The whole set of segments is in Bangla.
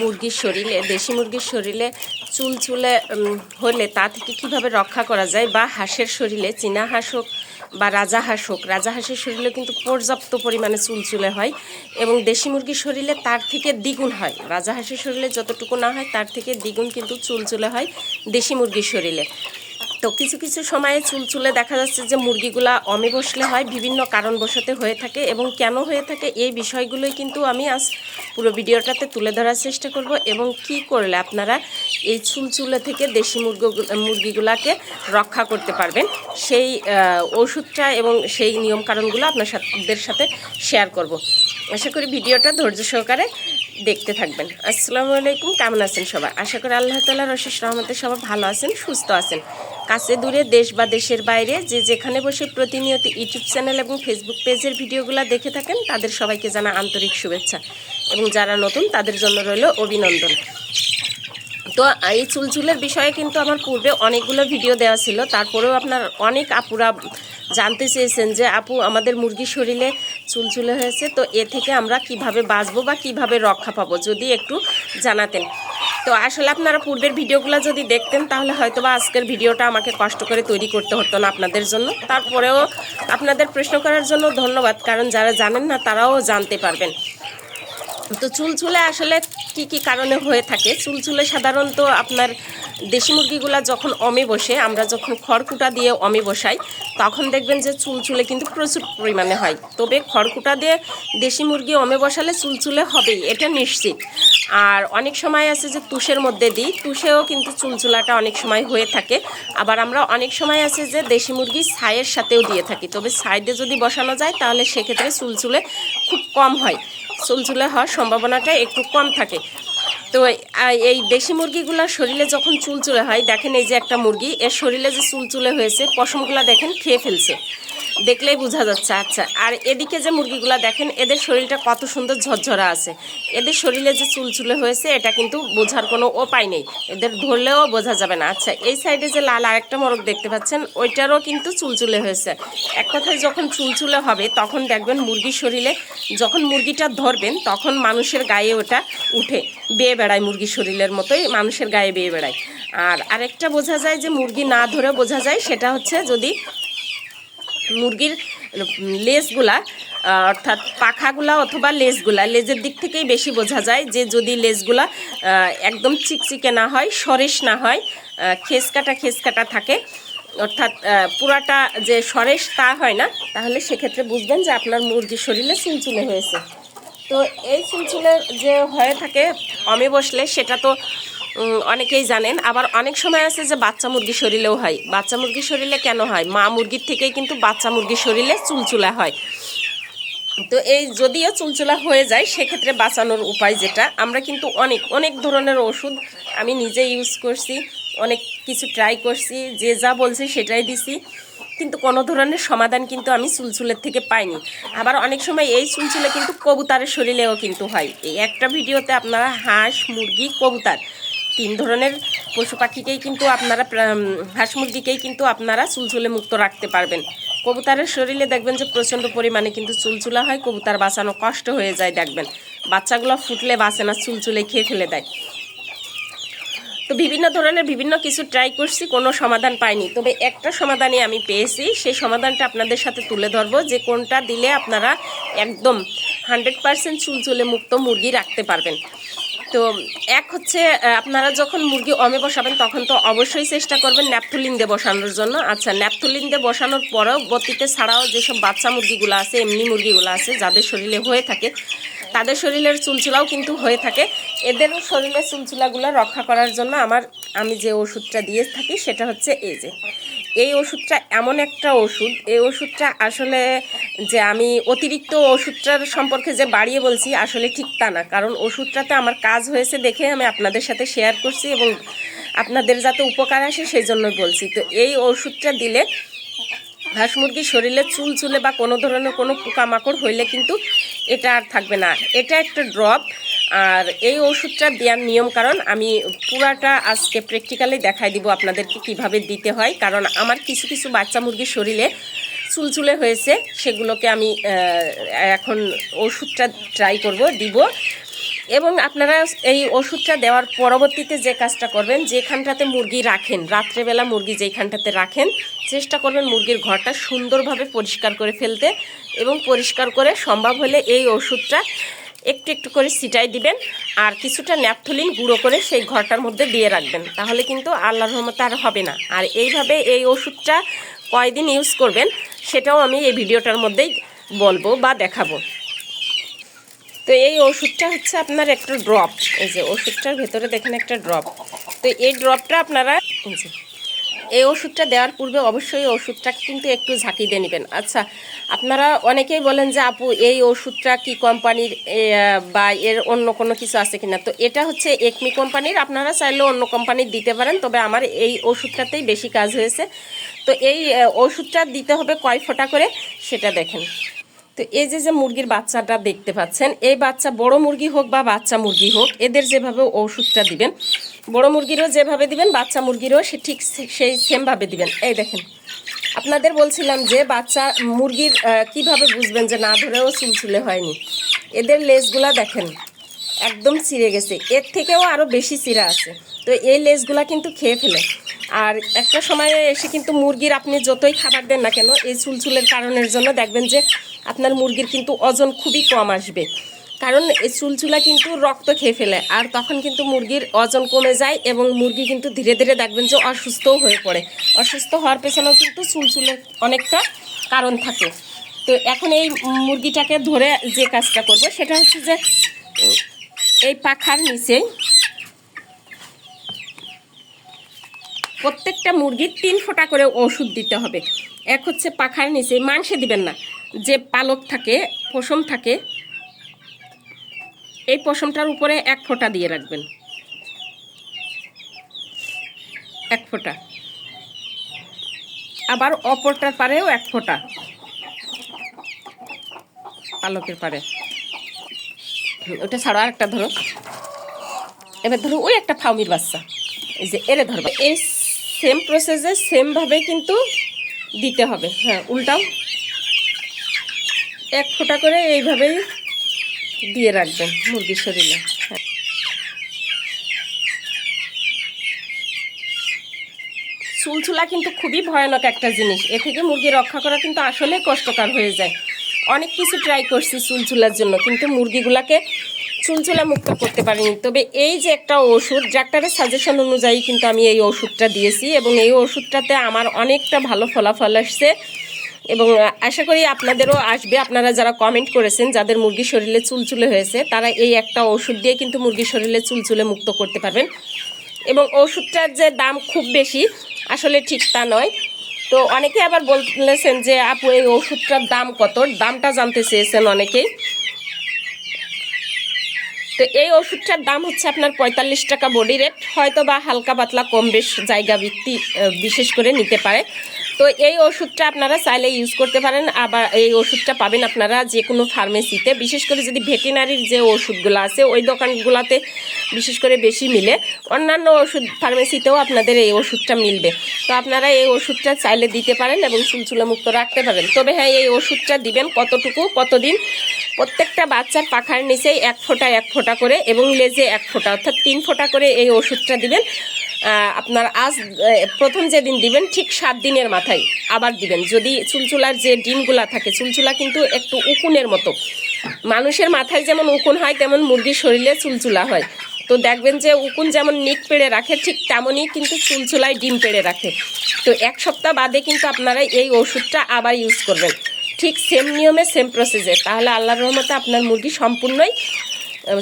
মুরগির শরীরে, দেশি মুরগির শরীরে চুল চুলে হলে তা থেকে কীভাবে রক্ষা করা যায় বা হাঁসের শরীরে, চীনা হাঁস হোক বা রাজা হাঁস হোক, রাজা হাঁসের শরীরে কিন্তু পর্যাপ্ত পরিমাণে চুল চুলে হয় এবং দেশি মুরগির শরীরে তার থেকে দ্বিগুণ হয়। রাজা হাঁসের শরীরে যতটুকু না হয়, তার থেকে দ্বিগুণ কিন্তু চুল চুলে হয় দেশি মুরগির শরীরে। তো কিছু কিছু সময়ে চুলচুলে দেখা যাচ্ছে যে মুরগিগুলা অমে বসলে হয়, বিভিন্ন কারণবশতে হয়ে থাকে এবং কেন হয়ে থাকে এই বিষয়গুলোই কিন্তু আমি আজ পুরো ভিডিওটাতে তুলে ধরার চেষ্টা করব এবং কি করলে আপনারা এই চুলচুলে থেকে দেশি মুরগ, মুরগিগুলাকে রক্ষা করতে পারবেন। সেই ওষুধটা এবং সেই নিয়মকানুনগুলো আপনার সাথে সাথে শেয়ার করব। আশা করি ভিডিওটা ধৈর্য সহকারে দেখতে থাকবেন। আসসালামু আলাইকুম, কেমন আছেন সবাই? আশা করি আল্লাহ তালার অশেষ রহমতে সবাই ভালো আছেন, সুস্থ আছেন। কাছে দূরে, দেশ বা দেশের বাইরে। যে যেখানে বসে প্রতিনিয়ত ইউটিউব চ্যানেল এবং ফেসবুক পেজের ভিডিওগুলো দেখে থাকেন, তাদের সবাইকে জানা আন্তরিক শুভেচ্ছা। এবং যারা নতুন, তাদের জন্য রইল অভিনন্দন। তো এই চুলচুলের বিষয়ে কিন্তু আমার পূর্বে অনেকগুলো ভিডিও দেওয়া ছিল। তারপরেও আপনার অনেক আপুরা জানতে চেয়েছেন যে, আপু, আমাদের মুরগির শরীরে চুলচুলে হয়েছে, তো এ থেকে আমরা কীভাবে বাঁচবো বা কীভাবে রক্ষা পাবো? যদি একটু জানাতেন। তো আসলে আপনারা পূর্বের ভিডিওগুলো যদি দেখতেন, তাহলে হয়তো বা আজকের ভিডিওটা আমাকে কষ্ট করে তৈরি করতে হতো না আপনাদের জন্য। তারপরেও আপনাদের প্রশ্ন করার জন্য ধন্যবাদ, কারণ যারা জানেন না তারাও জানতে পারবেন। তো চুলচুলে আসলে কি কি কারণে হয়ে থাকে? চুলচুলে সাধারণত আপনার দেশি মুরগিগুলা যখন অমে বসে, আমরা যখন খড়কুটা দিয়ে অমে বসাই, তখন দেখবেন যে চুলচুলে কিন্তু প্রচুর পরিমাণে হয়। তবে খড়কুটা দিয়ে দেশি মুরগি অমে বসালে চুলচুলে হবেই, এটা নিশ্চিত। আর অনেক সময় আছে যে তুষের মধ্যে দিই, তুষেও কিন্তু চুলচুলাটা অনেক সময় হয়ে থাকে। আবার আমরা অনেক সময় আছে যে দেশি মুরগি ছাইয়ের সাথেও দিয়ে থাকি, তবে সাইডে যদি বসানো যায়, তাহলে সেক্ষেত্রে চুলচুলে খুব কম হয়। চুলচুলে হওয়ার সম্ভাবনাটা একটু কম থাকে। তো এই দেশি মুরগিগুলোর শরীরে যখন চুলচুলে হয়, দেখেন এই যে একটা মুরগি, এর শরীরে যে চুলচুলে হয়েছে, পশমগুলা দেখেন খেয়ে ফেলছে। দেখলেই বোঝা যাচ্ছে আচ্ছা। আর এদিকে যে মুরগিগুলা দেখেন, এদের শরীরটা কত সুন্দর ঝরঝরা আছে। এদের শরীরে যে চুলচুলে হয়েছে, এটা কিন্তু বোঝার কোনো উপায় নেই। এদের ধরলেও বোঝা যাবে না। আচ্ছা এই সাইডে যে লাল আরেকটা মোরগ দেখতে পাচ্ছেন, ওইটারও কিন্তু চুলচুলে হয়েছে। এক কথায় যখন চুলচুলে হবে, তখন দেখবেন মুরগির শরীরে যখন মুরগিটা ধরবেন, তখন মানুষের গায়ে ওটা উঠে, বেয়ে বেড়ায় মুরগির শরীরের মতোই মানুষের গায়ে বেয়ে বেড়ায়। আর আরেকটা বোঝা যায় যে মুরগি না ধরে বোঝা যায়, সেটা হচ্ছে যদি মুরগির লেজগুলা অর্থাৎ পাখাগুলা অথবা লেজগুলা, লেজের দিক থেকেই বেশি বোঝা যায় যে যদি লেজগুলা একদম চিকচিকে না হয় সরেস না হয় খেসকাটা খেসকাটা থাকে, অর্থাৎ পুরাটা যে সরেস তা হয় না, তাহলে সেক্ষেত্রে বুঝবেন যে আপনার মুরগির শরীরে চুলচুলে হয়েছে। তো এই চুলচুলে যে হয়ে থাকে, অমে বসলে সেটা তো অনেকেই জানেন। আবার অনেক সময় আছে যে বাচ্চা মুরগির শরীরেও হয়। বাচ্চা মুরগির শরীরে কেন হয়? মা মুরগির থেকেই কিন্তু বাচ্চা মুরগির শরীরে চুলচুলা হয়। তো এই যদিও চুলচুলা হয়ে যায়, সেক্ষেত্রে বাঁচানোর উপায় যেটা, আমরা কিন্তু অনেক অনেক ধরনের ওষুধ আমি নিজে ইউজ করছি, অনেক কিছু ট্রাই করছি, যে যা বলছে সেটাই দিছি। কিন্তু কোনো ধরনের সমাধান কিন্তু আমি চুলচুলের থেকে পাইনি। আবার অনেক সময় এই চুলচুলে কিন্তু কবুতারের শরীরেও কিন্তু হয়। এই একটা ভিডিওতে আপনারা হাঁস, মুরগি, কবুতার তিন ধরনের পশু পাখিকেই কিন্তু আপনারা হাঁস মুরগিকেই কিন্তু আপনারা চুলচুলে মুক্ত রাখতে পারবেন। কবুতারের শরীরে দেখবেন যে প্রচণ্ড পরিমাণে কিন্তু চুলচুলা হয়, কবুতার বাঁচানো কষ্ট হয়ে যায় দেখবেন। বাচ্চাগুলো ফুটলে বাঁচে না, চুলচুলে খেয়ে ফেলে দেয়। তো বিভিন্ন ধরনের বিভিন্ন কিছু ট্রাই করছি, কোনো সমাধান পাইনি। তবে একটা সমাধানই আমি পেয়েছি, সেই সমাধানটা আপনাদের সাথে তুলে ধরবো যে কোনটা দিলে আপনারা একদম হান্ড্রেড পারসেন্ট চুলচুলে মুক্ত মুরগি রাখতে পারবেন। তো এক হচ্ছে আপনারা যখন মুরগি অমে বসাবেন, তখন তো অবশ্যই চেষ্টা করবেন ন্যাপথুলিন দিয়ে বসানোর জন্য। আচ্ছা ন্যাপথুলিন দিয়ে বসানোর পরেও বতিতে ছাড়াও যেসব বাচ্চা মুরগিগুলো আছে, এমনি মুরগিগুলো আছে, যাদের শরীরে হয়ে থাকে তাদের শরীরের চুলচুলাও কিন্তু হয়ে থাকে। এদের শরীরের চুলচুলাগুলো রক্ষা করার জন্য আমার, আমি যে ওষুধটা দিয়ে থাকি সেটা হচ্ছে এই যে। এই ওষুধটা এমন একটা ওষুধ, এই ওষুধটা আসলে যে আমি অতিরিক্ত ওষুধটার সম্পর্কে যে বাড়িয়ে বলছি আসলে ঠিক তা না। কারণ ওষুধটাতে আমার কাজ হয়েছে দেখে আমি আপনাদের সাথে শেয়ার করছি এবং আপনাদের যাতে উপকার আসে সেই জন্য বলছি। তো এই ওষুধটা দিলে হাঁস মুরগির শরীরে চুল চুলে বা কোনো ধরনের কোনো পোকামাকড় হইলে কিন্তু এটা আর থাকবে না। এটা একটা ড্রপ আর এই ওষুধটা দেওয়ার নিয়ম কারণ আমি পুরাটা আজকে প্র্যাকটিক্যালি দেখাই দিব আপনাদেরকে কীভাবে দিতে হয়। কারণ আমার কিছু কিছু বাচ্চা মুরগির শরীরে চুলচুলে হয়েছে, সেগুলোকে আমি এখন ওষুধটা ট্রাই করব, দিব। এবং আপনারা এই ওষুধটা দেওয়ার পরবর্তীতে যে কাজটা করবেন, যেখানটাতে মুরগি রাখেন, রাত্রেবেলা মুরগি যেখানটাতে রাখেন, চেষ্টা করবেন মুরগির ঘরটা সুন্দরভাবে পরিষ্কার করে ফেলতে এবং পরিষ্কার করে সম্ভব হলে এই ওষুধটা একটু একটু করে ছিটাই দিবেন আর কিছুটা ন্যাপথলিন গুঁড়ো করে সেই ঘরটার মধ্যে দিয়ে রাখবেন। তাহলে কিন্তু আল্লাহর রহমতে আর হবে না। আর এইভাবে এই ওষুধটা কয়দিন ইউজ করবেন, সেটাও আমি এই ভিডিওটার মধ্যেই বলব বা দেখাবো। তো এই ওষুধটা হচ্ছে আপনার একটা ড্রপ এই যে ওষুধটার ভেতরে দেখেন একটা ড্রপ তো এই ড্রপটা আপনারা এই ওষুধটা দেওয়ার পূর্বে অবশ্যই ওষুধটা কিন্তু একটু ঝাঁকি দিয়ে নেবেন। আচ্ছা আপনারা অনেকেই বলেন যে, আপু, এই ওষুধটা কি কোম্পানির বা এর অন্য কোনো কিছু আছে কিনা? তো এটা হচ্ছে একমি কোম্পানির। আপনারা চাইলে অন্য কোম্পানির দিতে পারেন, তবে আমার এই ওষুধটাতেই বেশি কাজ হয়েছে। তো এই ওষুধটা দিতে হবে কয় ফোঁটা করে, সেটা দেখেন। তো এই যে যে মুরগির বাচ্চাটা দেখতে পাচ্ছেন, এই বাচ্চা বড় মুরগি হোক বা বাচ্চা মুরগি হোক, এদের যেভাবে ওষুধটা দিবেন, বড় মুরগিরও যেভাবে দিবেন, বাচ্চা মুরগিরও সে ঠিক সেই সেমভাবে দিবেন। এই দেখেন, আপনাদের বলছিলাম যে বাচ্চা মুরগির কীভাবে বুঝবেন যে না ধরেও চুলচুলে হয়নি? এদের লেজগুলা দেখেন, একদম চিড়ে গেছে। এর থেকেও আরও বেশি চিরা আছে। তো এই লেজগুলা কিন্তু খেয়ে ফেলে। আর একটা সময়ে এসে কিন্তু মুরগির আপনি যতই খাবার দেন না কেন, এই চুলচুলের কারণের জন্য দেখবেন যে আপনার মুরগির কিন্তু ওজন খুবই কম আসবে। কারণ এই চুলচুলা কিন্তু রক্ত খেয়ে ফেলে, আর তখন কিন্তু মুরগির ওজন কমে যায় এবং মুরগি কিন্তু ধীরে ধীরে দেখবেন যে অসুস্থও হয়ে পড়ে। অসুস্থ হওয়ার পেছনেও কিন্তু চুলচুলের অনেকটা কারণ থাকে। তো এখন এই মুরগিটাকে ধরে যে কাজটা করব, সেটা হচ্ছে যে, এই পাখার নিচে প্রত্যেকটা মুরগির তিন ফোঁটা করে ওষুধ দিতে হবে। এক হচ্ছে পাখার নিচে, মাংসে দিবেন না। যে পালক থাকে, পশম থাকে, এই পশমটার উপরে এক ফোঁটা দিয়ে রাখবেন। এক ফোঁটা। আবার অপরটার পারেও এক ফোঁটা। পালকের পারে। ওটা ছাড়া একটা ধরো। এবার ধরো ওই একটা ফাউমির বাচ্চা। এই যে এরে ধরবে এই সেম প্রসেসে সেমভাবে কিন্তু দিতে হবে। হ্যাঁ উল্টাও। এক ফোঁটা করে এইভাবেই দিয়ে রাখবেন মুরগির শরীরে। চুলচুলা কিন্তু খুবই ভয়ানক একটা জিনিস। এ থেকে মুরগি রক্ষা করা কিন্তু আসলে কষ্টকর হয়ে যায়। অনেক কিছু ট্রাই করছি চুলচুলার জন্য, কিন্তু মুরগিগুলাকে চুলচুলা মুক্ত করতে পারিনি। তবে এই যে একটা ওষুধ, ডাক্তারের সাজেশন অনুযায়ী কিন্তু আমি এই ওষুধটা দিয়েছি এবং এই ওষুধটাতে আমার অনেকটা ভালো ফলাফল আসছে। এবং আশা করি আপনাদেরও আসবে। আপনারা যারা কমেন্ট করেছেন, যাদের মুরগির শরীরে চুলচুলে হয়েছে, তারা এই একটা ওষুধ দিয়ে কিন্তু মুরগির শরীরে চুলচুলে মুক্ত করতে পারবেন। এবং ওষুধটার যে দাম খুব বেশি, আসলে ঠিক তা নয়। তো অনেকে আবার বলেছেন যে, আপু, এই ওষুধটার দাম কত? দামটা জানতে চেয়েছেন অনেকেই। তো এই ওষুধটার দাম হচ্ছে আপনার পঁয়তাল্লিশ টাকা বডি রেট হয়তো বা হালকা পাতলা কম বেশ জায়গা ভিত্তি বিশেষ করে নিতে পারে। তো এই ওষুধটা আপনারা চাইলে ইউজ করতে পারেন। আবার এই ওষুধটা পাবেন আপনারা যে কোনো ফার্মেসিতে বিশেষ করে যদি ভেটেনারির যে ওষুধগুলো আছে, ওই দোকানগুলোতে বিশেষ করে বেশি মিলে। অন্যান্য ওষুধ ফার্মেসিতেও আপনাদের এই ওষুধটা মিলবে। তো আপনারা এই ওষুধটা চাইলে দিতে পারেন এবং চুলচুলা মুক্ত রাখতে পারেন। তবে হ্যাঁ এই ওষুধটা দিবেন কতটুকু, কতদিন? প্রত্যেকটা বাচ্চার পাখার নিচেই এক ফোঁটা এক ফোঁটা করে এবং লেজে এক ফোঁটা অর্থাৎ তিন ফোঁটা করে এই ওষুধটা দিবেন। আপনার আজ প্রথম যেদিন দিবেন, ঠিক সাত দিনের মাথায় আবার দিবেন। যদি চুলচুলার যে ডিমগুলা থাকে, চুলচুলা কিন্তু একটু উকুনের মতো। মানুষের মাথায় যেমন উকুন হয়, তেমন মুরগির শরীরে চুলচুলা হয়। তো দেখবেন যে উকুন যেমন নিক পেড়ে রাখে, ঠিক তেমনই কিন্তু চুলচুলায় ডিম পেড়ে রাখে। তো এক সপ্তাহ বাদে কিন্তু আপনারা এই ওষুধটা আবার ইউজ করবেন। ঠিক সেম নিয়মে সেম প্রসেসে তাহলে আল্লাহর রহমতে আপনার মুরগি সম্পূর্ণই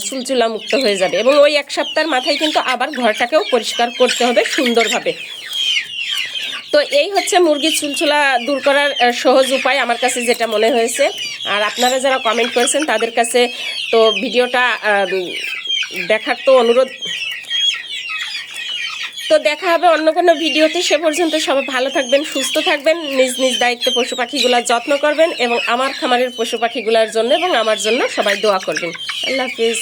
চুলচুলা মুক্ত হয়ে যাবে। এবং ওই এক সপ্তাহের মাথায় কিন্তু আবার ঘরটাকেও পরিষ্কার করতে হবে সুন্দরভাবে। তো এই হচ্ছে মুরগির চুলচুলা দূর করার সহজ উপায় আমার কাছে যেটা মনে হয়েছে। আর আপনারা যারা কমেন্ট করেছেন তাদের কাছে তো ভিডিওটা দেখার তো অনুরোধ। তো দেখা হবে অন্য কোনো ভিডিওতে। সে পর্যন্ত সবাই ভালো থাকবেন, সুস্থ থাকবেন, নিজ নিজ দায়িত্বে পশু পাখিগুলার যত্ন করবেন এবং আমার খামারের পশু পাখিগুলার জন্য এবং আমার জন্য সবাই দোয়া করবেন। আল্লাহ হাফিজ।